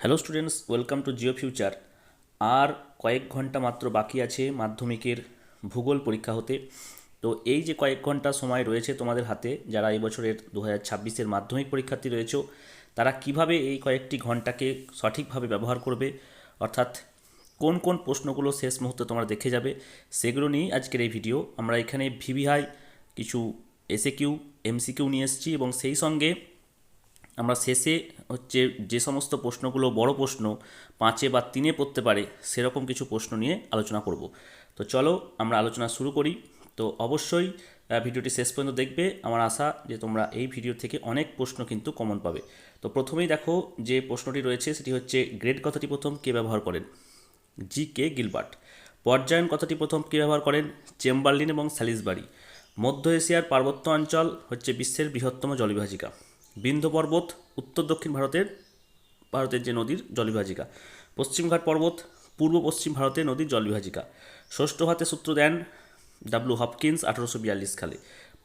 Hello students welcome to Geo Future আর কয়েক ঘণ্টা মাত্র বাকি আছে মাধ্যমিকের ভূগোল পরীক্ষা হতে। তো এই যে কয়েক ঘণ্টা সময় রয়েছে তোমাদের হাতে, যারা এই বছরের দু হাজার ছাব্বিশের মাধ্যমিক পরীক্ষার্থী রয়েছে, তারা কীভাবে এই কয়েকটি ঘন্টাকে সঠিকভাবে ব্যবহার করবে? অর্থাৎ কোন কোন প্রশ্নগুলো শেষ মুহূর্তে তোমরা দেখে যাবে, সেগুলো নিয়েই আজকের এই ভিডিও। আমরা এখানে ভিভিআই, কিছু এসএ কিউ এমসিকিউ নিয়ে এসেছি এবং সেই সঙ্গে আমরা শেষে হচ্ছে যে সমস্ত প্রশ্নগুলো, বড় প্রশ্ন পাঁচে বা তিনে পড়তে পারে, সেরকম কিছু প্রশ্ন নিয়ে আলোচনা করব। তো চলো আমরা আলোচনা শুরু করি। তো অবশ্যই ভিডিওটি শেষ পর্যন্ত দেখবে। আমার আশা যে তোমরা এই ভিডিও থেকে অনেক প্রশ্ন কিন্তু কমন পাবে। তো প্রথমেই দেখো যে প্রশ্নটি রয়েছে, সেটি হচ্ছে, গ্রেড কথাটি প্রথম কে ব্যবহার করেন? জি কে গিলবার্ট। পর্যায়ন কথাটি প্রথম কে ব্যবহার করেন? চেম্বারলিন এবং স্যালিসবারি মধ্য এশিয়ার পার্বত্য অঞ্চল হচ্ছে বিশ্বের বৃহত্তম জলবিভাজিকা। বিন্ধ্য পর্বত, উত্তর দক্ষিণ ভারতের ভারতের যে নদীর জলবিভাজিকা। পশ্চিমঘাট পর্বত, পূর্ব পশ্চিম ভারতের নদীর জলবিভাজিকা। ষষ্ঠ হাতে সূত্র দেন ডাব্লু হপকিন্স আঠারোশো বিয়াল্লিশ সালে।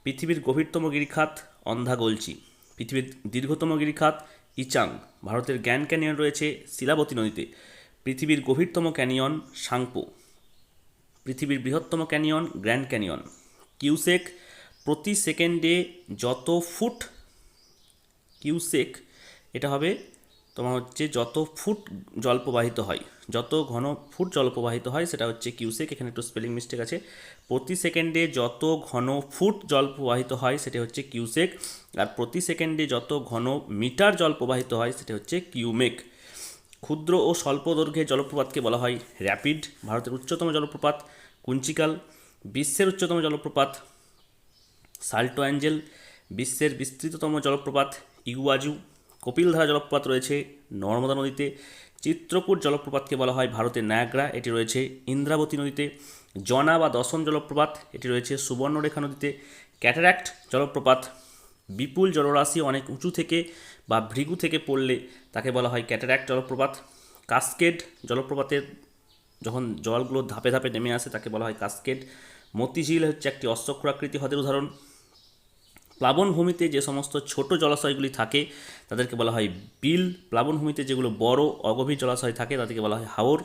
পৃথিবীর গভীরতম গিরিখাত অন্ধা গলচি পৃথিবীর দীর্ঘতম গিরিখাত ইচাং, ভারতের জ্ঞান ক্যানিয়ন রয়েছে শিলাবতী নদীতে। পৃথিবীর গভীরতম ক্যানিয়ন সাংপো। পৃথিবীর বৃহত্তম ক্যানিয়ন গ্র্যান্ড ক্যানিয়ন। কিউসেক প্রতি সেকেন্ডে যত ফুট কিউসেক, এটা হবে তোমার হচ্ছে যত ফুট জল প্রবাহিত হয়, যত ঘন ফুট জল প্রবাহিত হয় সেটা হচ্ছে কিউসেক, এখানে একটু স্পেলিং মিস্টেক আছে। প্রতি সেকেন্ডে যত ঘন ফুট জল প্রবাহিত হয় সেটা হচ্ছে কিউসেক, আর প্রতি সেকেন্ডে যত ঘন মিটার জল প্রবাহিত হয় সেটা হচ্ছে কিউমেক। ক্ষুদ্র ও স্বল্প দৈর্ঘ্যের জলপ্রপাতকে বলা হয় র্যাপিড ভারতের উচ্চতম জলপ্রপাত। কুঞ্চিকাল, বিশ্বের উচ্চতম জলপ্রপাত। সাল্টো অ্যাঞ্জেল বিশ্বের বিস্তৃততম জলপ্রপাত। ইগুয়াজু কপিলধারা জলপ্রপাত রয়েছে নর্মদা নদীতে, চিত্রকূট জলপ্রপাতকে বলা হয় ভারতের নায়াগ্রা এটি রয়েছে ইন্দ্রাবতী নদীতে, জনা বা দশম জলপ্রপাত, এটি রয়েছে সুবর্ণরেখা নদীতে, ক্যাটারাক্ট জলপ্রপাত, বিপুল জলরাশি অনেক উঁচু থেকে বা ভৃগু থেকে পড়লে তাকে বলা হয় ক্যাটারাক্ট জলপ্রপাত। কাস্কেড জলপ্রপাতের যখন জলগুলো ধাপে ধাপে নেমে আসে তাকে বলা হয় কাস্কেড। মতিঝিল হচ্ছে একটি অশ্বক্ষরাকৃতি হ্রদের উদাহরণ। প্লাবনভূমিতে যে সমস্ত ছোট জলাশয়গুলি থাকে, তাদেরকে বলা হয় বিল। প্লাবনভূমিতে যেগুলো বড় অগভীর জলাশয় থাকে, তাদেরকে বলা হয় হাওর।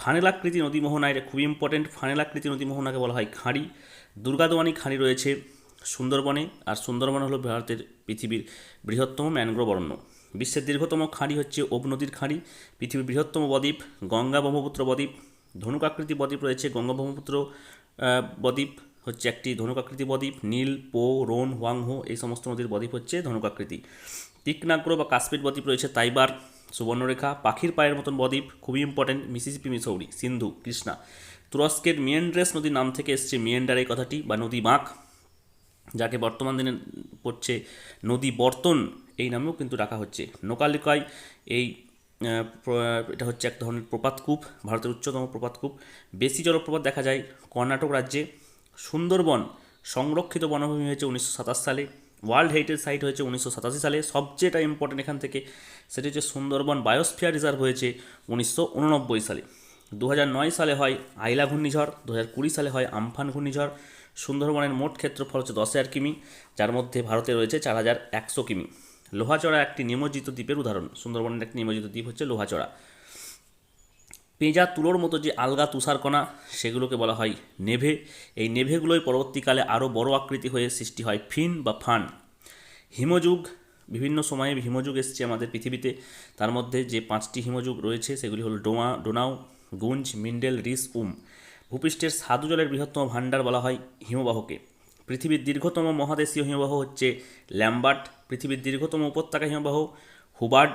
ফানেলাকৃতি নদীমোহনা এটা খুবই ইম্পর্টেন্ট ফানেলাকৃতি নদী মোহনাকে বলা হয় খাঁড়ি। দুর্গাদোয়ানি খাঁড়ি রয়েছে সুন্দরবনে, আর সুন্দরবন হলো ভারতের পৃথিবীর বৃহত্তম ম্যানগ্রোভ অরণ্য বিশ্বের দীর্ঘতম খাঁড়ি হচ্ছে ওব নদীর খাঁড়ি। পৃথিবীর বৃহত্তম বদ্বীপ, গঙ্গা ব্রহ্মপুত্র বদ্বীপ। ধনুকাকৃতি বদ্বীপ রয়েছে, গঙ্গা ব্রহ্মপুত্র বদ্বীপ। হচ্ছে একটি ধনুকাকৃতি বদ্বীপ। নীল, পো, রোন হোয়াংহো এই সমস্ত নদীর বদ্বীপ হচ্ছে ধনুকাকৃতি। তিকনাগ্র বা কাশ্মীর বদ্বীপ রয়েছে তাইবার, সুবর্ণরেখা, পাখির পায়ের মতন বদ্বীপ, খুবই important Mississippi, Missouri, Sindhu, Krishna. তুরস্কের মিয়েন্ড্রেস নদীর নাম থেকে এসছে মিয়েন্ডার এই কথাটি বা নদী বাঁক, যাকে বর্তমান দিনে পড়ছে নদী বর্তন এই নামেও কিন্তু রাখা হচ্ছে। নোকালিকায় এই এটা হচ্ছে এক ধরনের প্রপাতকূপ, ভারতের উচ্চতম প্রপাতকূপ। বেশি জলপ্রপাত দেখা যায় কর্ণাটক রাজ্যে। সুন্দরবন সংরক্ষিত বনভূমি হয়েছে উনিশশো সাতাশ সালে, ওয়ার্ল্ড হেরিটেজ সাইট হয়েছে উনিশশো সাতাশি সালে, সবচেয়েটা ইম্পর্টেন্ট এখান থেকে সেটি হচ্ছে সুন্দরবন বায়োস্ফিয়ার রিজার্ভ হয়েছে উনিশশো উননব্বই সালে। দু সালে হয় আইলা ঘূর্ণিঝড় দু হাজার কুড়ি সালে হয় আমফান ঘূর্ণিঝড়। সুন্দরবনের মোট ক্ষেত্রফল হচ্ছে দশ হাজার কিমি, যার মধ্যে ভারতে রয়েছে চার হাজার একশো কিমি। লোহাচড়া একটি নিমজ্জিত দ্বীপের উদাহরণ। সুন্দরবনের একটি নিমজ্জিত দ্বীপ হচ্ছে লোহাচড়া। পেঁজা, তুলোর মতো যে আলগা তুষারকণা সেগুলোকে বলা হয় নেভে। এই নেভেগুলোই পরবর্তীকালে আরও বড় আকৃতি হয়ে সৃষ্টি হয় ফিন বা ফান। হিমযুগ, বিভিন্ন সময়ে হিমযুগ এসছে আমাদের পৃথিবীতে। তার মধ্যে যে পাঁচটি হিমযুগ রয়েছে, সেগুলি হলো ডোমা, ডোনাউ, গুঞ্জ, মিন্ডেল, রিস, উম। ভূপৃষ্ঠের সাধু জলের বৃহত্তম ভাণ্ডার বলা হয় হিমবাহকে। পৃথিবীর দীর্ঘতম মহাদেশীয় হিমবাহ হচ্ছে ল্যাম্বার্ট। পৃথিবীর দীর্ঘতম উপত্যকা হিমবাহ হুবার্ড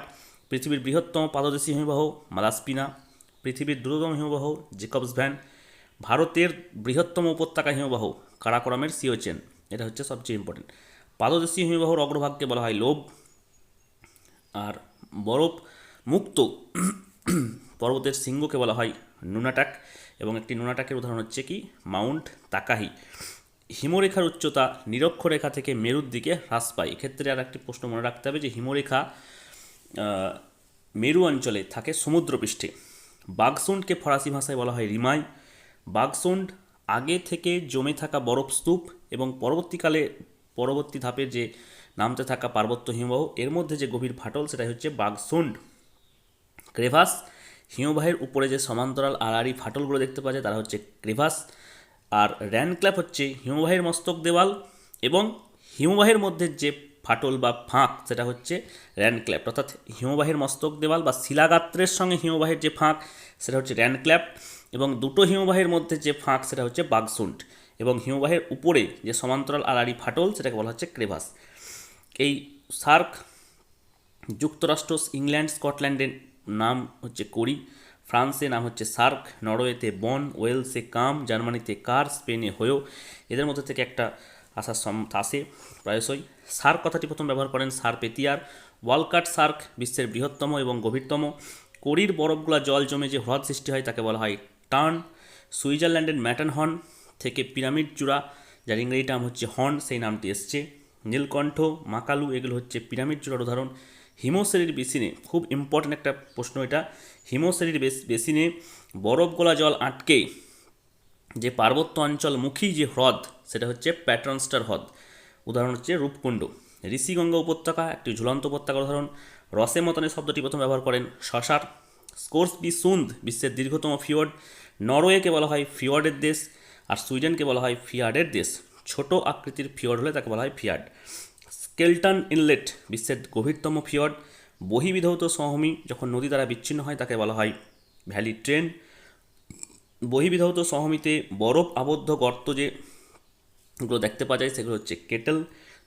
পৃথিবীর বৃহত্তম পাদদেশীয় হিমবাহ মালাস্পিনা। পৃথিবীর দ্রুততম হিমবাহ জেকবস ভ্যান, ভারতের বৃহত্তম উপত্যকা হিমবাহ কারাকোরামের সিওচেন এটা হচ্ছে সবচেয়ে ইম্পর্টেন্ট পাদদেশীয় হিমবাহর অগ্রভাগকে বলা হয় লোভ আর বরফ মুক্ত পর্বতের সিংহকে বলা হয় নুনাটাক, এবং একটি নুনাটাকের উদাহরণ হচ্ছে কি? মাউন্ট তাকাহি। হিমরেখার উচ্চতা নিরক্ষরেখা থেকে মেরুর দিকে হ্রাস পায়। এক্ষেত্রে আর একটি প্রশ্ন মনে রাখতে হবে যে হিমরেখা মেরু অঞ্চলে থাকে সমুদ্রপৃষ্ঠে। বাগসুন্ডকে ফরাসি ভাষায় বলা হয় রিমাই। বাগসুন্ড আগে থেকে জমে থাকা বরফ স্তূপ এবং পরবর্তীকালে পরবর্তী ধাপে যে নামতে থাকা পার্বত্য হিমবাহ, এর মধ্যে যে গভীর ফাটল, সেটাই হচ্ছে বাগসুন্ড। ক্রেভাস হিমবাহের উপরে যে সমান্তরাল আড়াআড়ি ফাটলগুলো দেখতে পাওয়া যায়, তারা হচ্ছে ক্রেভাস। আর র্যানক্ল্যাপ হচ্ছে হিমবাহের মস্তক দেওয়াল এবং হিমবাহের মধ্যে যে ফাটল বা ফাঁক, সেটা হচ্ছে র্যানক্ল্যাপ। অর্থাৎ হিমবাহের মস্তক দেওয়াল বা শিলাগাত্রের সঙ্গে হিমবাহের যে ফাঁক, সেটা হচ্ছে র্যানক্ল্যাপ। এবং দুটো হিমবাহের মধ্যে যে ফাঁক, সেটা হচ্ছে বাগসুন্ট এবং হিমবাহের উপরে যে সমান্তরাল আড়াআড়ি ফাটল, সেটাকে বলা হচ্ছে ক্রেভাস। এই সার্ক যুক্তরাষ্ট্র, ইংল্যান্ড স্কটল্যান্ডের নাম হচ্ছে করি, ফ্রান্সে নাম হচ্ছে সার্ক, নরওয়েতে বন, ওয়েলসে কাম, জার্মানিতে কার, স্পেনে হয়েও এদের মধ্যে থেকে একটা আসার আসে প্রায়শই। সার্ক কথাটি প্রথম ব্যবহার করেন সার পেতিয়ার। ওয়ালকাট সার্ক বিশ্বের বৃহত্তম এবং গভীরতম। করির বরফগুলা জল জমে যে হ্রদ সৃষ্টি হয় তাকে বলা হয় টার্ন। সুইজারল্যান্ডের ম্যাটানহর্ন থেকে পিরামিড চূড়া, যার ইংরেজি নাম হচ্ছে হর্ন, সেই নামটি এসছে। নীলকণ্ঠ, মাকালু, এগুলো হচ্ছে পিরামিড চূড়ার উদাহরণ। হিমোসেরির বেসিনে, খুব ইম্পর্ট্যান্ট একটা প্রশ্ন এটা। বেস, বেসিনে বরফ গোলা জল আটকে যে পার্বত্য অঞ্চলমুখী যে হ্রদ, সেটা হচ্ছে প্যাটার্নস্টার হ্রদ। উদাহরণ হচ্ছে রূপকুণ্ড। ঋষিগঙ্গা উপত্যকা, একটি ঝুলন্ত উপত্যকার উদাহরণ। রসে মতনের শব্দটি প্রথম ব্যবহার করেন শশার স্কোর্স বি সুন্দ, বিশ্বের দীর্ঘতম ফিওর্ড নরওয়েকে বলা হয় ফিওর্ডের দেশ, আর সুইডেনকে বলা হয় ফিয়ার্ডের দেশ। ছোট আকৃতির ফিওর্ড হলে তাকে বলা হয় ফিয়ার্ড। স্কেলটন ইনলেট, বিশ্বের গভীরতম ফিয়র্ড বহিবিধৌত সমভূমি, যখন নদী দ্বারা বিচ্ছিন্ন হয়, তাকে বলা হয় ভ্যালি ট্রেন। বহিবিধৌত সমভূমিতে বরফ আবদ্ধ গর্ত যে গুলো দেখতে পাওয়া যায় সেগুলো হচ্ছে কেটেল।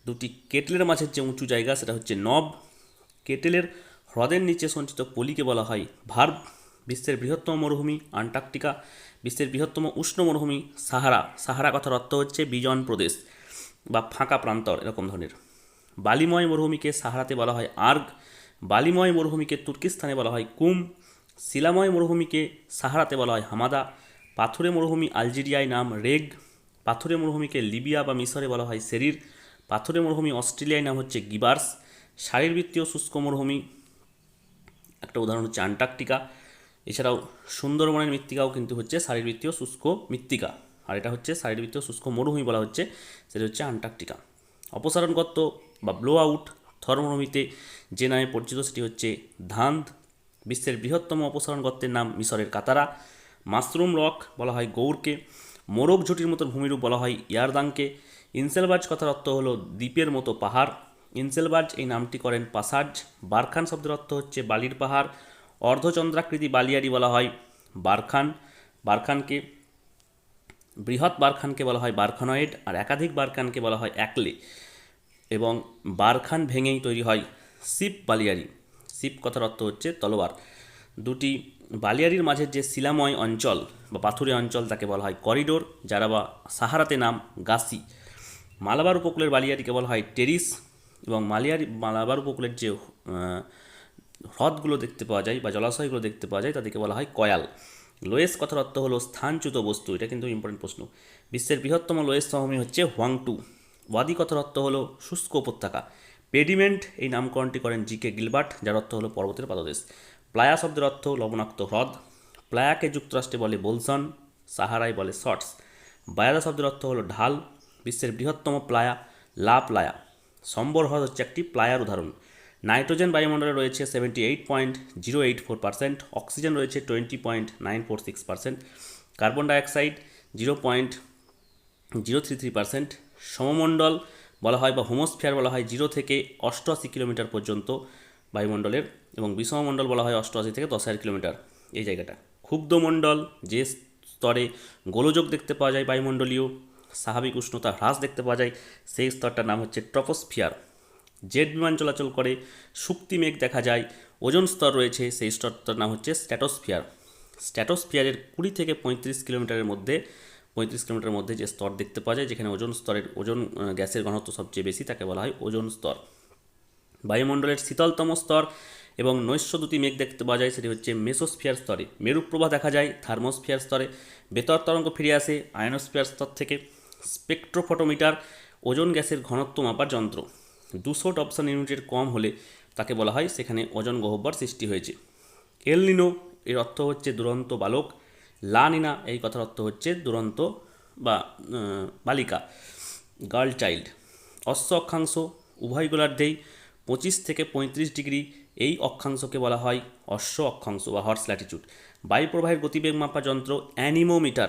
দুটি কেটেলের মাঝের যে উঁচু জায়গা, সেটা হচ্ছে নব। কেটেলের হ্রদের নিচে সঞ্চিত পলিকে বলা হয় ভার্ব। বিশ্বের বৃহত্তম মরুভূমি আন্টার্কটিকা। বিশ্বের বৃহত্তম উষ্ণ মরুভূমি সাহারা। সাহারা কথার অর্থ হচ্ছে বিজন প্রদেশ বা ফাঁকা প্রান্তর, এরকম ধরনের। বালিময় মরুভূমিকে সাহারাতে বলা হয় আর্গ। বালিময় মরুভূমিকে তুর্কিস্তানে বলা হয় কুম। শিলাময় মরুভূমিকে সাহারাতে বলা হয় হামাদা। পাথুরে মরুভূমি আলজেরিয়ায় নাম রেগ। পাথুরে মরুভূমিকে লিবিয়া বা মিশরে বলা হয় সেরির। পাথুরে মরুভূমি অস্ট্রেলিয়ায় নাম হচ্ছে গিবার্স। শারীরবৃত্তীয় শুষ্ক মরুভূমি, একটা উদাহরণ হচ্ছে আন্টার্কটিকা। এছাড়াও সুন্দরবনের মৃত্তিকাও কিন্তু হচ্ছে শারীরবৃত্তীয় শুষ্ক মৃত্তিকা। আর এটা হচ্ছে শারীরবৃত্তীয় শুষ্ক মরুভূমি বলা হচ্ছে, সেটা হচ্ছে আন্টার্কটিকা। অপসারণগত বা ব্লো আউট থরমরুমিতে যে নামে পরিচিত, সেটি হচ্ছে ধান্দ। বিশ্বের বৃহত্তম অপসারণ গর্তের নাম মিশরের কাতারা। মাশরুম রক বলা হয় গৌরকে। মোরগ ঝুটির মতো ভূমিরূপ বলা হয় ইয়ারদাংকে। ইনসেলবার্জ কথার অর্থ হলো দ্বীপের মতো পাহাড়। ইনসেলবার্জ এই নামটি করেন পাসার্জ। বারখান শব্দের অর্থ হচ্ছে বালির পাহাড়। অর্ধচন্দ্রাকৃতি বালিয়ারি বলা হয় বারখান। বারখানকে, বৃহৎ বারখানকে বলা হয় বারখানয়েড আর একাধিক বারখানকে বলা হয় একলে এবং বারখান ভেঙেই তৈরি হয় সিপ বালিয়ারি। সিপ কথার অর্থ হচ্ছে তলোয়ার। দুটি বালিয়ারির মাঝের যে শিলাময় অঞ্চল বা পাথুরে অঞ্চল তাকে বলা হয় করিডোর, যারা বা সাহারাতে নাম গাসি। মালাবার উপকূলের বালিয়ারিকে বলা হয় টেরিস এবং মালিয়ারি, মালাবার উপকূলের যে হ্রদগুলো দেখতে পাওয়া যায় বা জলাশয়গুলো দেখতে পাওয়া যায় তাদেরকে বলা হয় কয়াল। লোয়েস কথার অর্থ হলো স্থানচ্যুত বস্তু, এটা কিন্তু ইম্পর্টেন্ট প্রশ্ন। বিশ্বের বৃহত্তম লোয়েস সমভূমি হচ্ছে হোয়াংটু। ওয়াদি কথার অর্থ হলো শুষ্ক উপত্যকা। পেডিমেন্ট এই নামকরণটি করেন জি কে গিলবার্ট, যার অর্থ হলো পর্বতের পাদদেশ। প্লায়া শব্দের অর্থ লবণাক্ত হ্রদ, প্লায়াকে যুক্তরাষ্ট্রে বলে বোলসন, সাহারায় বলে শর্টস। বায়াদা শব্দের অর্থ হলো ঢাল, বিশ্বের বৃহত্তম প্লায়া, লা প্লায়া। সম্বর হ্রদ হচ্ছে একটি প্লায়ার উদাহরণ। নাইট্রোজেন বায়ুমণ্ডলে রয়েছে seventy eight point zero eight four percent oxygen রয়েছে twenty point nine four six percent carbon dioxide zero point zero three three percent সমমণ্ডল বলা হয় বা হোমোস্ফিয়ার বলা হয় জিরো থেকে অষ্টআশি কিলোমিটার পর্যন্ত বায়ুমণ্ডলের এবং বিষমমণ্ডল বলা হয় অষ্টআশি থেকে দশ হাজার কিলোমিটার এই জায়গাটা। ক্ষুব্ধমণ্ডল যে স্তরে গোলযোগ দেখতে পাওয়া যায় বায়ুমণ্ডলীয়, স্বাভাবিক উষ্ণতা হ্রাস দেখতে পাওয়া যায়, সেই স্তরটার নাম হচ্ছে ট্রপোস্ফিয়ার। জেট বিমান চলাচল করে শুক্তি মেঘ দেখা যায়, ওজন স্তর রয়েছে, সেই স্তরটার নাম হচ্ছে স্ট্যাটোস্ফিয়ার। স্ট্যাটোস্ফিয়ারের কুড়ি থেকে পঁয়ত্রিশ কিলোমিটারের মধ্যে, পঁয়ত্রিশ কিলোমিটারের মধ্যে যে স্তর দেখতে পাওয়া যায়, যেখানে ওজন স্তরের, ওজন গ্যাসের ঘনত্ব সবচেয়ে বেশি, তাকে বলা হয় ওজন স্তর। বায়ুমণ্ডলের শীতলতম স্তর এবং নৈশ্বদূতি মেঘ দেখতে পাওয়া যায়, সেটি হচ্ছে মেসোস্ফিয়ার স্তরে। মেরুপ্রভা দেখা যায় থার্মোস্ফিয়ার স্তরে। বেতর তরঙ্গ ফিরে আসে আয়নোস্ফিয়ার স্তর থেকে। স্পেকট্রোফটোমিটার ওজন গ্যাসের ঘনত্ব মাপার যন্ত্র। দুশো টপসন ইউনিটের কম হলে তাকে বলা হয়, সেখানে ওজন গহ্বর সৃষ্টি হয়েছে। এলনিনো এর অর্থ হচ্ছে দুরন্ত বালক। লানিনা এই কথার অর্থ হচ্ছে দুরন্ত বা বালিকা গার্ল চাইল্ড অশ্ব অক্ষাংশ উভয় গোলার্ধেই পঁচিশ থেকে পঁয়ত্রিশ ডিগ্রি এই অক্ষাংশকে বলা হয় অশ্ব অক্ষাংশ বা হর্স ল্যাটিটিউড। বায়ুপ্রবাহের গতিবেগ মাপা যন্ত্র অ্যানিমোমিটার।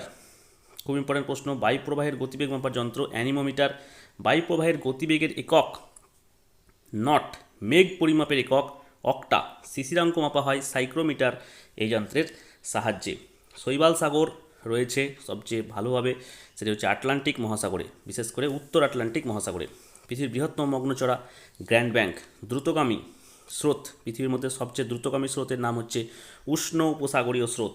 খুব ইম্পর্টেন্ট প্রশ্ন, বায়ুপ্রবাহের গতিবেগ মাপার যন্ত্র অ্যানিমোমিটার বায়ুপ্রবাহের গতিবেগের একক নট মেঘ পরিমাপের একক অক্টা শিশিরাঙ্ক মাপা হয় সাইক্রোমিটার এই যন্ত্রের সাহায্যে। শৈবাল সাগর রয়েছে সবচেয়ে ভালোভাবে, সেটি হচ্ছে আটলান্টিক মহাসাগরে, বিশেষ করে উত্তর আটলান্টিক মহাসাগরে। পৃথিবীর বৃহত্তম মগ্নচড়া গ্র্যান্ড ব্যাংক, দ্রুতগামী স্রোত, পৃথিবীর মধ্যে সবচেয়ে দ্রুতগামী স্রোতের নাম হচ্ছে উষ্ণ উপসাগরীয় স্রোত।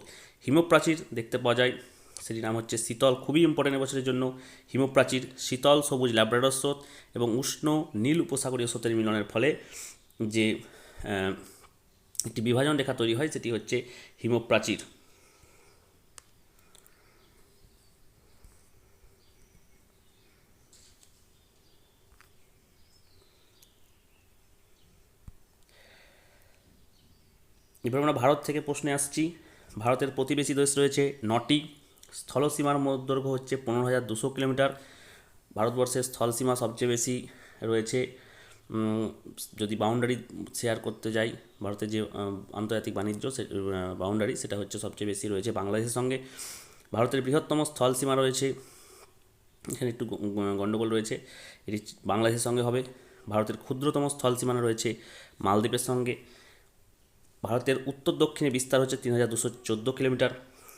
হিমপ্রাচীর দেখতে পাওয়া যায়, সেটির নাম হচ্ছে শীতল, খুবই ইম্পর্টেন্ট এবছরের জন্য। হিমপ্রাচীর শীতল, সবুজ ল্যাব্রাডর স্রোত এবং উষ্ণ নীল উপসাগরীয় স্রোতের মিলনের ফলে যে একটি বিভাজন রেখা তৈরি হয়, সেটি হচ্ছে হিমপ্রাচীর। এবার আমরা ভারত থেকে প্রশ্নে আসছি। ভারতের প্রতিবেশী দেশ রয়েছে নটি। স্থলসীমার দৈর্ঘ্য হচ্ছে পনেরো হাজার দুশো কিলোমিটার। ভারতবর্ষের স্থলসীমা সবচেয়ে বেশি রয়েছে। যদি বাউন্ডারি শেয়ার করতে যাই, ভারতের যে আন্তর্জাতিক বাণিজ্য, সে বাউন্ডারি সেটা হচ্ছে সবচেয়ে বেশি রয়েছে বাংলাদেশের সঙ্গে। ভারতের বৃহত্তম স্থলসীমা রয়েছে। এখানে একটু গণ্ডগোল রয়েছে। এটি বাংলাদেশের সঙ্গে হবে। ভারতের ক্ষুদ্রতম স্থল সীমানা রয়েছে মালদ্বীপের সঙ্গে। ভারতের উত্তর দক্ষিণে বিস্তার হচ্ছে তিন হাজার দুশো কিলোমিটার,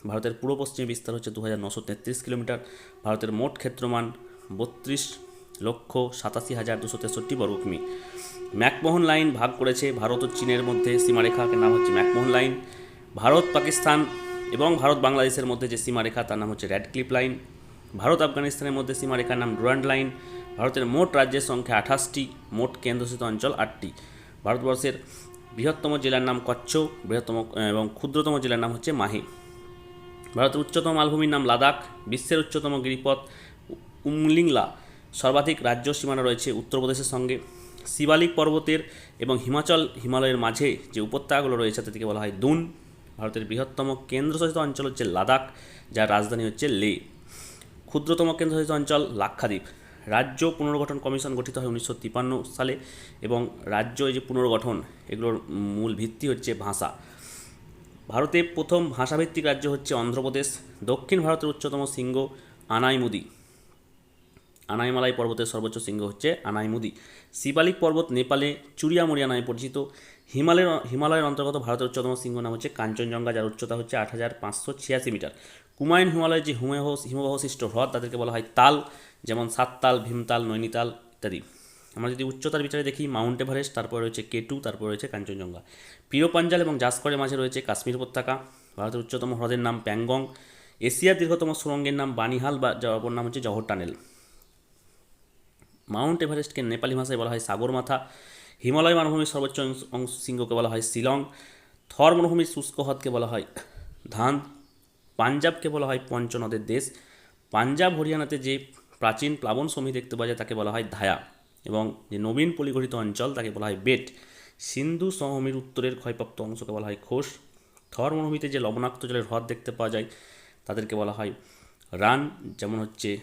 ভারতের পূর্ব পশ্চিমে বিস্তার হচ্ছে দু হাজার নশো তেত্রিশ কিলোমিটার, ভারতের মোট ক্ষেত্রমান বত্রিশ লক্ষ সাতাশি হাজার দুশো তেষট্টি বর্গ কিমি। ম্যাকমোহন লাইন ভাগ করেছে ভারত ও চীনের মধ্যে সীমারেখাকে নাম হচ্ছে ম্যাকমোহন লাইন। ভারত, পাকিস্তান এবং ভারত বাংলাদেশের মধ্যে যে সীমারেখা, তার নাম হচ্ছে রেড ক্লিপ লাইন। ভারত, আফগানিস্তানের মধ্যে সীমারেখার নাম ডুরান্ড লাইন। ভারতের মোট রাজ্যের সংখ্যা আঠাশটি, মোট কেন্দ্রশাসিত অঞ্চল আটটি। ভারতবর্ষের বৃহত্তম জেলার নাম কচ্ছ, বৃহত্তম, এবং ক্ষুদ্রতম জেলার নাম হচ্ছে মাহি ভারতের উচ্চতম মালভূমির নাম লাদাখ, বিশ্বের উচ্চতম গিরিপথ উমলিংলা। সর্বাধিক রাজ্য সীমানা রয়েছে উত্তরপ্রদেশের সঙ্গে। শিবালিক পর্বতের এবং হিমাচল হিমালয়ের মাঝে যে উপত্যকাগুলো রয়েছে, তাদেরকে বলা হয় দুন। ভারতের বৃহত্তম কেন্দ্রশাসিত অঞ্চল হচ্ছে লাদাখ, যার রাজধানী হচ্ছে লে। ক্ষুদ্রতম কেন্দ্রশাসিত অঞ্চল লাক্ষাদ্বীপ। রাজ্য পুনর্গঠন কমিশন গঠিত হয় উনিশশো তিপ্পান্ন সালে এবং রাজ্য এই যে পুনর্গঠন, এগুলোর মূল ভিত্তি হচ্ছে ভাষা। ভারতে প্রথম ভাষাভিত্তিক রাজ্য হচ্ছে অন্ধ্রপ্রদেশ, দক্ষিণ ভারতের উচ্চতম শৃঙ্গ আনাইমুদি। আনাইমালাই পর্বতের সর্বোচ্চ শৃঙ্গ হচ্ছে আনাইমুদি। শিবালিক পর্বত নেপালে চুরিয়ামুড়িয়া নামে পরিচিত। হিমালয়ের হিমালয়ের অন্তর্গত ভারতের উচ্চতম শৃঙ্গ নাম হচ্ছে কাঞ্চনজঙ্ঘা, যার উচ্চতা হচ্ছে আট হাজার পাঁচশো ছিয়াশি মিটার। কুমায়ুন হিমালয়ের যে হিমবাহ হিমবাহশিষ্ট হ্রদ, তাদেরকে বলা হয় তাল। যেমন সাততাল, ভীমতাল, নৈনিতাল ইত্যাদি। আমরা যদি উচ্চতার বিচারে দেখি, মাউন্ট এভারেস্ট, তারপর রয়েছে কেটু তারপর রয়েছে কাঞ্চনজঙ্ঘা। প্রিয় পাঞ্জাল এবং জাসকরের মাঝে রয়েছে কাশ্মীর উপত্যকা, ভারতের উচ্চতম হ্রদের নাম প্যাংগং। এশিয়ার দীর্ঘতম সুরঙ্গের নাম বানিহাল বা অপর নাম হচ্ছে জহর টানেল। মাউন্ট এভারেস্টকে নেপালি ভাষায় বলা হয় সাগরমাথা। হিমালয় মালভূমির সর্বোচ্চ অংশ- শৃঙ্গকে বলা হয় শিলং। থর মরুভূমির শুষ্ক হ্রদকে বলা হয় ধান পাঞ্জাবকে বলা হয় পঞ্চনদের দেশ। পাঞ্জাব, হরিয়ানাতে যে প্রাচীন প্লাবন সমী দেখতে পাওয়া যায়, তাকে বলা হয় ধায়া। এবং যে নবীন পলিগঠিত অঞ্চল, তাকে বলা হয় বেট। সিন্ধু সমভূমির উত্তরের ক্ষয়প্রাপ্ত অংশকে বলা হয় খোস। থর মরুভূমিতে যে লবণাক্ত জলের হ্রদ দেখতে পাওয়া যায়, তাদেরকে বলা হয় রান। যেমন হচ্ছে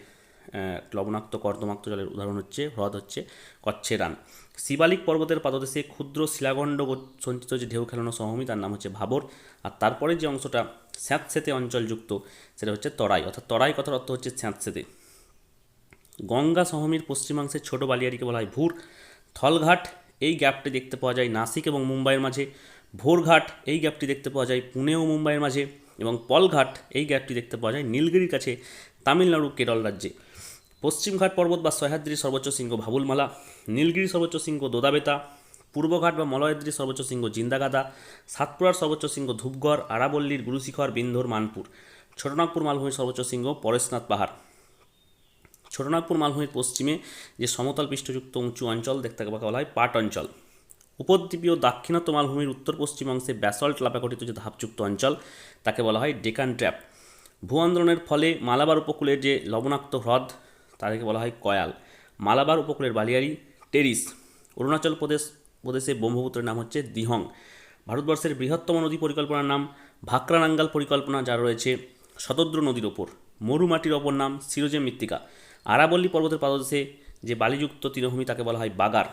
লবণাক্ত, কর্দমাক্ত জলের উদাহরণ হচ্ছে, হ্রদ হচ্ছে কচ্ছে রান। শিবালিক পর্বতের পাদদেশে ক্ষুদ্র শিলাখণ্ড গো- সঞ্চিত যে ঢেউ খেলানো সমভূমি, তার নাম হচ্ছে ভাবর। আর তারপরে যে অংশটা স্যাঁতসেতে অঞ্চলযুক্ত, সেটা হচ্ছে তরাই। অর্থাৎ তরাই কথার অর্থ হচ্ছে স্যাঁতসেতে। গঙ্গা সহমীর পশ্চিমাংশের ছোট বালিয়াড়িকে বলা হয় ভুর। থলঘাট, এই গ্যাপটি দেখতে পাওয়া যায় নাসিক এবং মুম্বাইয়ের মাঝে। ভোরঘাট, এই গ্যাপটি দেখতে পাওয়া যায় পুনে ও মুম্বাইয়ের মাঝে। এবং পলঘাট, এই গ্যাপটি দেখতে পাওয়া যায় নীলগিরির কাছে তামিলনাড়ু, কেরল রাজ্যে। পশ্চিমঘাট পর্বত বা সহ্যাদ্রির সর্বোচ্চ শৃঙ্গ ভাবুলমালা, নীলগিরি সর্বোচ্চ শৃঙ্গ দোদাবেতা পূর্বঘাট বা মলয়াদ্রির সর্বোচ্চ শৃঙ্গ জিন্দাগাদা, সাতপুরার সর্বোচ্চ শৃঙ্গ ধূপগড়, আরাবল্লীর গুরুশিখর, বিন্ধর, মানপুর। ছোটনাগপুর মালভূমির সর্বোচ্চ শৃঙ্গ পরেশনাথ পাহাড়। ছোটনাগপুর মালভূমির পশ্চিমে যে সমতল পৃষ্ঠযুক্ত উঁচু অঞ্চল দেখতে বলা হয় পাট অঞ্চল। উপদ্বীপীয় দাক্ষিণাত্য মালভূমির উত্তর পশ্চিমাংশে ব্যাসল্ট লাভা গঠিত যে ধাপযুক্ত অঞ্চল, তাকে বলা হয় ডেকান ট্র্যাপ। ভূ আন্দোলনের ফলে মালাবার উপকূলের যে লবণাক্ত হ্রদ, তাদেরকে বলা হয় কয়াল। মালাবার উপকূলের বালিয়ারি টেরিস। অরুণাচল প্রদেশ প্রদেশে ব্রহ্মপুত্রের নাম হচ্ছে দিহং। ভারতবর্ষের বৃহত্তম নদী পরিকল্পনার নাম ভাকরানাঙ্গাল পরিকল্পনা যা রয়েছে শতদ্র নদীর ওপর। মরুমাটির অপর নাম সিরোজেম মৃত্তিকা। আরাবল্লী পর্বতের পাদদেশে যে বালিযুক্ত তৃণভূমি তাকে বলা হয় বাগার,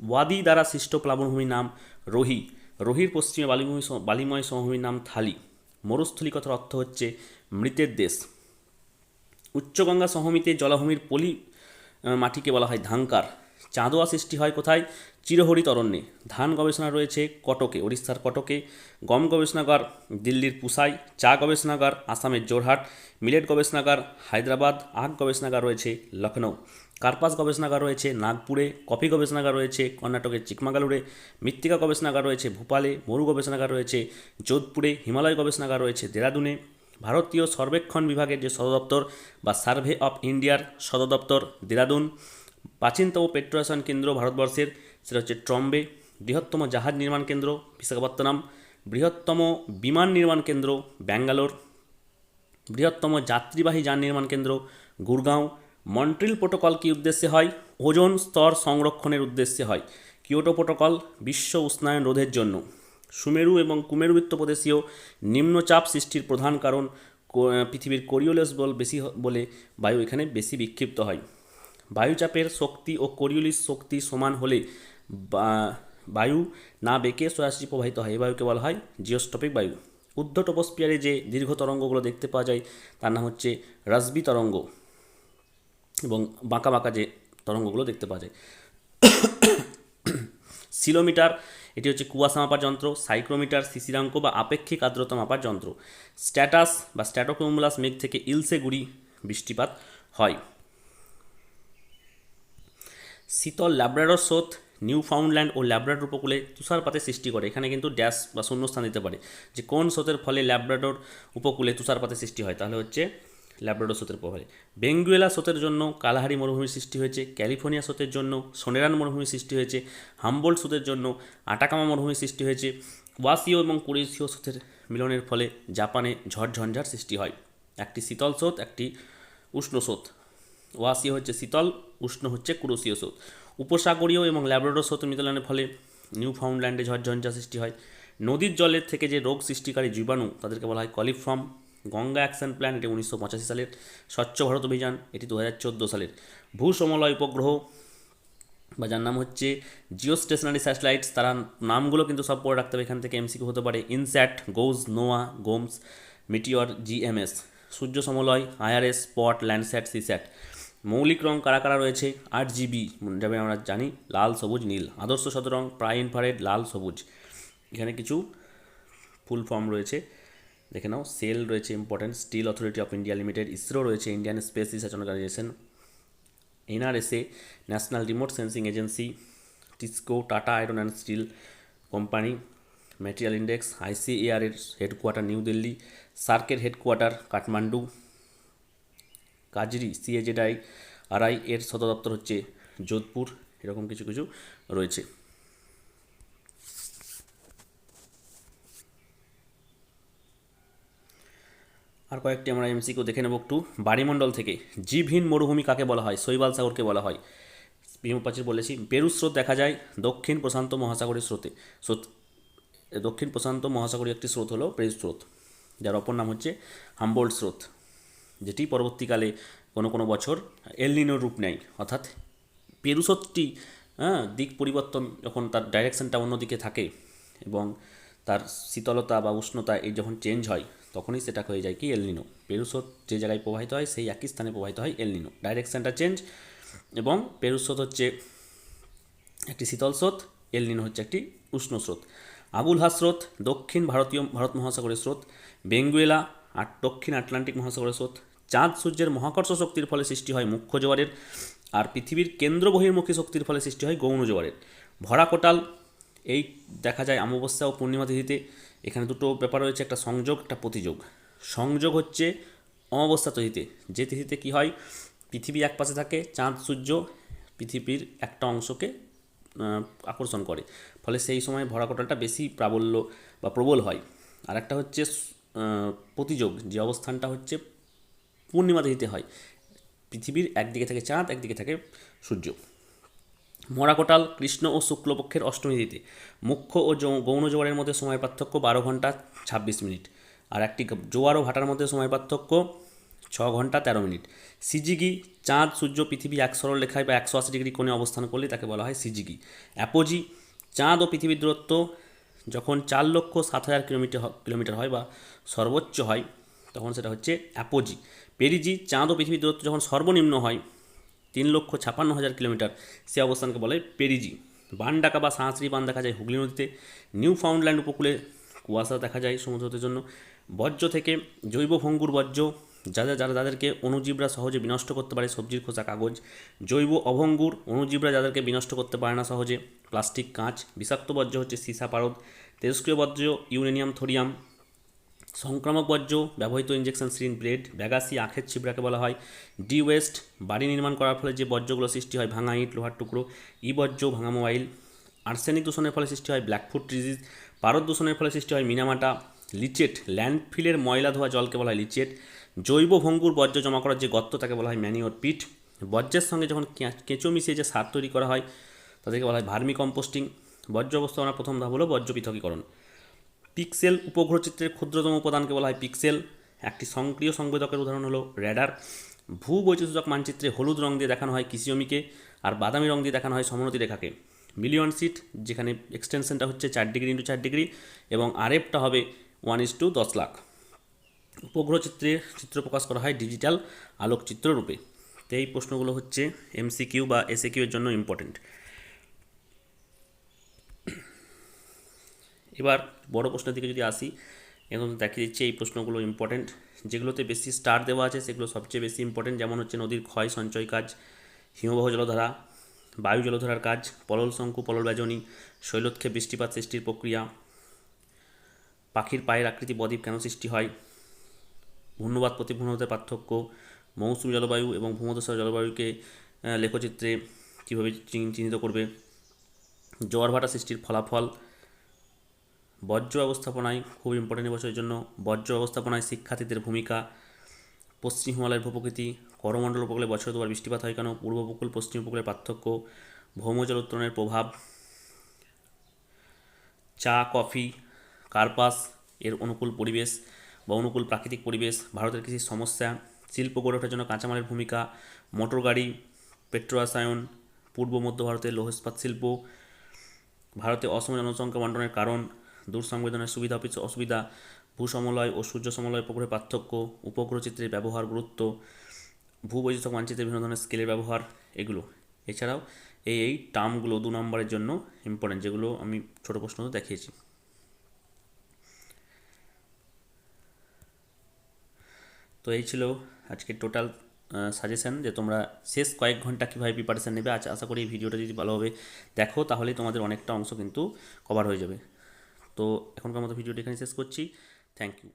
ওয়াদি দ্বারা সৃষ্ট প্লাবনভূমির নাম রোহি। রোহির পশ্চিমে বালিভূমি বালিময় সমভূমির নাম থালি। মরুস্থলী কথার অর্থ হচ্ছে মৃতের দেশ। উচ্চগঙ্গা সমভূমিতে জলাভূমির পলি মাটিকে বলা হয় ধাঙ্কার চাঁদোয়া সৃষ্টি হয় কোথায়? চিরহরিত অরণ্যে ধান গবেষণা রয়েছে কটকে, ওড়িশার কটকে। গম গবেষণাগার দিল্লির পুসাই, চা গবেষণাগার আসামের জোরহাট, মিলেট গবেষণাগার হায়দ্রাবাদ, আখ গবেষণাগার রয়েছে লখনৌ কার্পাস গবেষণাগার রয়েছে নাগপুরে, কফি গবেষণাগার রয়েছে কর্ণাটকের চিকমাগালুরে মৃত্তিকা গবেষণাগার রয়েছে ভোপালে, মরু গবেষণাগার রয়েছে যোধপুরে, হিমালয় গবেষণাগার রয়েছে দেরাদুনে। ভারতীয় সর্বেক্ষণ বিভাগের যে সদর দপ্তর বা সার্ভে অফ ইন্ডিয়ার সদর দপ্তর দেরাদুন। প্রাচীনতম পেট্রোলেশন কেন্দ্র ভারতবর্ষের, সেটা হচ্ছে ট্রম্বে। বৃহত্তম জাহাজ নির্মাণ কেন্দ্র, বিশাখাপত্তনম। বৃহত্তম বিমান নির্মাণ কেন্দ্র, ব্যাঙ্গালোর। বৃহত্তম যাত্রীবাহী যান নির্মাণ কেন্দ্র, গুরগাঁও। মন্ট্রিল প্রোটোকল কী উদ্দেশ্যে হয়? ওজন স্তর সংরক্ষণের উদ্দেশ্যে হয়। কিয়োটো প্রোটোকল, বিশ্ব উষ্ণায়ন রোধের জন্য। সুমেরু এবং কুমেরুবৃত্ত প্রদেশীয় নিম্নচাপ সৃষ্টির প্রধান কারণ পৃথিবীর কোরিওলেস বল বেশি বলে বায়ু এখানে বেশি বিক্ষিপ্ত হয়। বায়ুচাপের শক্তি ও কোরিওলিস শক্তি সমান হলে বায়ু না বেঁকে সরাসরি প্রবাহিত হয়। এই বায়ুকে বলা হয় জিওস্টপিক বায়ু। ঊর্ধ্ব টপোস্পিয়ারে যে দীর্ঘ তরঙ্গগুলো দেখতে পাওয়া যায়, তার নাম হচ্ছে রাসবি তরঙ্গ এবং বাঁকা বাঁকা যে তরঙ্গগুলো দেখতে পাওয়া যায়। সিলোমিটার, এটি হচ্ছে কুয়াশা মাপার যন্ত্র, সাইক্রোমিটার, শিশিরাঙ্ক বা আপেক্ষিক আর্দ্রতা মাপার যন্ত্র। স্ট্যাটাস বা স্ট্যাটোক্রোমুলাস মেঘ থেকে ইলসে গুড়ি বৃষ্টিপাত হয়। শীতল ল্যাব্রাডর স্রোত নিউ ফাউন্ডল্যান্ড ও ল্যাব্রাডর উপকূলে তুষারপাতের সৃষ্টি করে। এখানে কিন্তু ড্যাশ বা শূন্যস্থান দিতে পারে। যে কোন স্রোতের ফলে ল্যাব্রাডর উপকূলে তুষারপাতের সৃষ্টি হয়, তাহলে হচ্ছে ল্যাব্রাডর স্রোতের প্রভাবে। বেঙ্গুয়েলা স্রোতের জন্য কালাহারি মরুভূমির সৃষ্টি হয়েছে, ক্যালিফোর্নিয়া স্রোতের জন্য সোনেরান মরুভূমির সৃষ্টি হয়েছে, হাম্বোল্ট স্রোতের জন্য আটাকামা মরুভূমির সৃষ্টি হয়েছে। ওয়াসিও এবং কুরেশীয় স্রোতের মিলনের ফলে জাপানে ঝড়ঝঞ্ঝার সৃষ্টি হয়। একটি শীতল স্রোত, একটি উষ্ণ স্রোত। ওয়াসীয় হচ্ছে শীতল উষ্ণ হচ্ছে কুরুশীয় স্রোত। উপসাগরীয় এবং ল্যাব্রাডোর স্রোত মিলনের ফলে নিউ ফাউন্ডল্যান্ডে ঝড়ঝঞ্ঝা সৃষ্টি হয়। নদীর জলের থেকে যে রোগ সৃষ্টিকারী জীবাণু, তাদেরকে বলা হয় কলিফর্ম, গঙ্গা অ্যাকশন প্ল্যান, এটি উনিশশো পঁচাশি সালের স্বচ্ছ ভারত অভিযান, এটি দু হাজার চোদ্দ সালের। ভূসমলয় উপগ্রহ, বা যার নাম হচ্ছে জিও স্টেশনারি স্যাটেলাইটস, তারা নামগুলো কিন্তু সব পড়ে রাখতে হবে। এখান থেকে এমসিকিউ হতে পারে। INSAT, GOES, NOAA, GOMS, Meteor GMS সূর্য সমলয় আইআরএস স্পট, ল্যান্ডস্যাট সিস্যাট মৌলিক রং কারা কারা রয়েছে? আট জিবি যাবে আমরা জানি, লাল, সবুজ, নীল। আদর্শ শতরং প্রায় ইনফারেড লাল, সবুজ। এখানে কিছু ফুল ফর্ম রয়েছে। দেখে নাও সেল রয়েছে important steel authority of India limited ISRO রয়েছে Indian space research organisation NRSA national remote sensing agency TISCO Tata iron and steel company material index ICAR এর হেডকোয়ার্টার নিউ দিল্লি সার্কের হেডকোয়ার্টার কাঠমান্ডু কাজরি, সিএজেডআই, আরআই এর সদর দপ্তর হচ্ছে যোধপুর, এরকম কিছু কিছু রয়েছে। আর কয়েকটি আমরা এমসিকিউ দেখে নেব একটু। বাড়িমণ্ডল থেকে, জীবহীন মরুভূমি কাকে বলা হয়? শৈবাল সাগরকে বলা হয়। প্রাচীর বলেছি, পেরু স্রোত দেখা যায় দক্ষিণ প্রশান্ত মহাসাগরের স্রোতে। স্রোত, দক্ষিণ প্রশান্ত মহাসাগরীয় একটি স্রোত হলো পেরু স্রোত, যার অপর নাম হচ্ছে হাম্বোল্ড স্রোত। যেটি পরবর্তীকালে কোনো কোনো বছর এলনিনোর রূপ নেয়। অর্থাৎ পেরু হ্যাঁ দিক পরিবর্তন যখন তার ডাইরেকশনটা অন্যদিকে থাকে এবং তার শীতলতা বা উষ্ণতা এই যখন চেঞ্জ হয়, তখনই সেটা হয়ে যায় কি এলনিনো পেরুস্রোত যে জায়গায় প্রবাহিত হয়, সেই একই স্থানে প্রবাহিত হয় এলনিনো ডাইরেকশনটা চেঞ্জ এবং পেরুস্রোত হচ্ছে একটি শীতল স্রোত এলনিনো হচ্ছে একটি উষ্ণ স্রোত। আবুলহা স্রোত, দক্ষিণ ভারতীয়, ভারত মহাসাগরের স্রোত। বেঙ্গুয়েলা আর দক্ষিণ আটলান্টিক মহাসাগরের স্রোত। চাঁদ সূর্যের মহাকর্ষ শক্তির ফলে সৃষ্টি হয় মুখ্য জোয়ারের, আর পৃথিবীর কেন্দ্র বহির্মুখী শক্তির ফলে সৃষ্টি হয় গৌণ জোয়ারের। ভরা কোটাল, এই দেখা যায় অমাবস্যা ও পূর্ণিমা তিথিতে। এখানে দুটো ব্যাপার রয়েছে, একটা সংযোগ, একটা প্রতিযোগ। সংযোগ হচ্ছে অমাবস্যা তিথিতে। যে তিথিতে কী হয়, পৃথিবী এক পাশে থাকে, চাঁদ সূর্য পৃথিবীর একটা অংশকে আকর্ষণ করে। ফলে সেই সময় ভরা কোটালটা বেশি প্রাবল্য বা প্রবল হয়। আর একটা হচ্ছে প্রতিযোগ। যে অবস্থানটা হচ্ছে পূর্ণিমা তিথিতে হয়। পৃথিবীর একদিকে থাকে চাঁদ, একদিকে থাকে সূর্য। মরাকোটাল, কৃষ্ণ ও শুক্লপক্ষের অষ্টমী তিথি। মুখ্য ও গৌণ জোয়ারের মধ্যে সময় পার্থক্য বারো ঘণ্টা ছাব্বিশ মিনিট। আর একটি জোয়ার ও ভাটার মধ্যে সময় পার্থক্য ছ ঘণ্টা তেরো মিনিট। সিজিগি, চাঁদ, সূর্য, পৃথিবী এক সরল রেখায় বা একশো আশি ডিগ্রি কোণে অবস্থান করলে তাকে বলা হয় সিজিগি। অ্যাপোজি, চাঁদ ও পৃথিবীর দূরত্ব যখন চার লক্ষ সাত হাজার কিলোমিটার কিলোমিটার হয় বা সর্বোচ্চ হয়, তখন সেটা হচ্ছে অ্যাপোজি। পেরিজি চাঁদ ও পৃথিবীর দূরত্ব যখন সর্বনিম্ন হয়, তিন লক্ষ ছাপান্ন হাজার কিলোমিটার, সে অবস্থানকে বলে পেরিজি। বান ডাকা বা সাঁতরি বান দেখা যায় হুগলি নদীতে। নিউ ফাউন্ডল্যান্ড উপকূলে কুয়াশা দেখা যায় সমুদ্রের জন্য। বর্জ্য থেকে জৈব ভঙ্গুর বর্জ্য যাদের যারা যাদেরকে অণুজীবরা সহজে বিনষ্ট করতে পারে সবজির খোসা, কাগজ, জৈব অভঙ্গুর অণুজীবরা যাদেরকে বিনষ্ট করতে পারে না সহজে। প্লাস্টিক, কাঁচ, বিষাক্ত বর্জ্য হচ্ছে সীসা পারদ, তেজস্ক্রিয় বর্জ্য, ইউরেনিয়াম, থোরিয়াম। সংক্রামক বর্জ্য, ব্যবহৃত ইঞ্জেকশন সিরিন ব্লেড ব্যাগাসি, আখের ছিবড়াকে বলা হয়। ডি ওয়েস্ট বাড়ি নির্মাণ করার ফলে যে বর্জ্যগুলো সৃষ্টি হয়, ভাঙা ইট, লোহার টুকরো, ই বর্জ্য, ভাঙা মোবাইল, আর্সেনিক দূষণের ফলে সৃষ্টি হয় ব্ল্যাকফুট ডিজিজ পারদ দূষণের ফলে সৃষ্টি হয় মিনামাটা, লিচেট ল্যান্ডফিলের ময়লা ধোয়া জলকে বলা হয় লিচেট, জৈব ভঙ্গুর বর্জ্য জমা করার যে গর্ত তাকে বলা হয় ম্যানিওর পিট, বর্জ্যের সঙ্গে যখন কেঁচো মিশিয়ে যে সার তৈরি করা হয়, তাদেরকে বলা হয় ভার্মি কম্পোস্টিং বর্জ্য ব্যবস্থাপনার প্রথম ধাপ হলো বর্জ্য পৃথকীকরণ। পিক্সেল উপগ্রহ চিত্রের ক্ষুদ্রতম উপাদানকে বলা হয় পিক্সেল। একটি সক্রিয় সংবেদকের উদাহরণ হলো র্যাডার। ভূ বৈচিত্র্যক মানচিত্রে হলুদ রং দিয়ে দেখানো হয় কৃষি জমিকে আর বাদামি রং দিয়ে দেখানো হয় সমোন্নতি রেখাকে। মিলিয়ন সিট, যেখানে এক্সটেনশনটা হচ্ছে চার ডিগ্রি ইন্টু চার ডিগ্রি এবং আরএফটা হবে ওয়ান ইস টু দশ লাখ। উপগ্রহ চিত্রে চিত্র প্রকাশ করা হয় ডিজিটাল আলোকচিত্র রূপে। তো এই প্রশ্নগুলো হচ্ছে এমসিকিউ বা এসএকিউ এর জন্য ইম্পর্টেন্ট এবার বড় প্রশ্নের দিকে যদি আসি, এখন দেখা দিচ্ছে এই প্রশ্নগুলো ইম্পর্টেন্ট যেগুলোতে বেশি স্টার দেওয়া আছে সেগুলো সবচেয়ে বেশি ইম্পর্টেন্ট যেমন হচ্ছে নদীর ক্ষয় সঞ্চয় কাজ, হিমবাহ জলধারা, বায়ু জলধারার কাজ, পলল শঙ্কু, পলল ব্যজনী, শৈলক্ষে বৃষ্টিপাত সৃষ্টির প্রক্রিয়া, পাখির পায়ের আকৃতি বদ্বীপ কেন সৃষ্টি হয় ঘূর্ণবাদ প্রতিঘূর্ণতার পার্থক্য, মৌসুমী জলবায়ু এবং ভূমধ্যসাগর জলবায়ুকে লেখচিত্রে কীভাবে চিহ্ন- চিহ্নিত করবে জোয়ার ভাটা সৃষ্টির ফলাফল বর্জ্য ব্যবস্থাপনায় খুব ইম্পর্টেন্ট বছরের জন্য বর্জ্য ব্যবস্থাপনায় শিক্ষার্থীদের ভূমিকা, পশ্চিম হিমালয়ের ভূপ্রকৃতি করমণ্ডল উপকূলে বছরে দুবার বৃষ্টিপাত হয় কেন, পূর্ব উপকূল, পশ্চিম উপকূলের পার্থক্য ভৌমজল উত্তরণের প্রভাব, চা, কফি, কার্পাস এর অনুকূল পরিবেশ বা অনুকূল প্রাকৃতিক পরিবেশ, ভারতের কৃষির সমস্যা, শিল্প গড়ে ওঠার জন্য কাঁচামালের ভূমিকা, মোটর গাড়ি, পেট্রো রাসায়ন, পূর্ব, মধ্য ভারতের লৌহ ইস্পাত শিল্প, ভারতে অসম জনসংখ্যা বন্টনের কারণ দূর সংবেদনের সুবিধা অসুবিধা, ভূসমলয় ও সূর্য সমলয় উপগ্রহের পার্থক্য উপগ্রহ চিত্রের ব্যবহার, গুরুত্ব ভূবৈচিত্র্য মানচিত্রের বিভিন্ন ধরনের স্কেলের ব্যবহার, এগুলো। এছাড়াও এই এই টার্মগুলো দু নম্বরের জন্য ইম্পর্টেন্ট যেগুলো আমি ছোটো প্রশ্ন দেখিয়েছি। তো এই ছিল আজকে টোটাল সাজেশন যে তোমরা শেষ কয়েক ঘণ্টা কীভাবে প্রিপারেশান নেবে। আচ্ছা আশা করি এই ভিডিওটা যদি ভালোভাবে দেখো তাহলেই তোমাদের অনেকটা অংশ কিন্তু কভার হয়ে যাবে। তো এখনকার মতো ভিডিওটি এখানে শেষ করছি। Thank you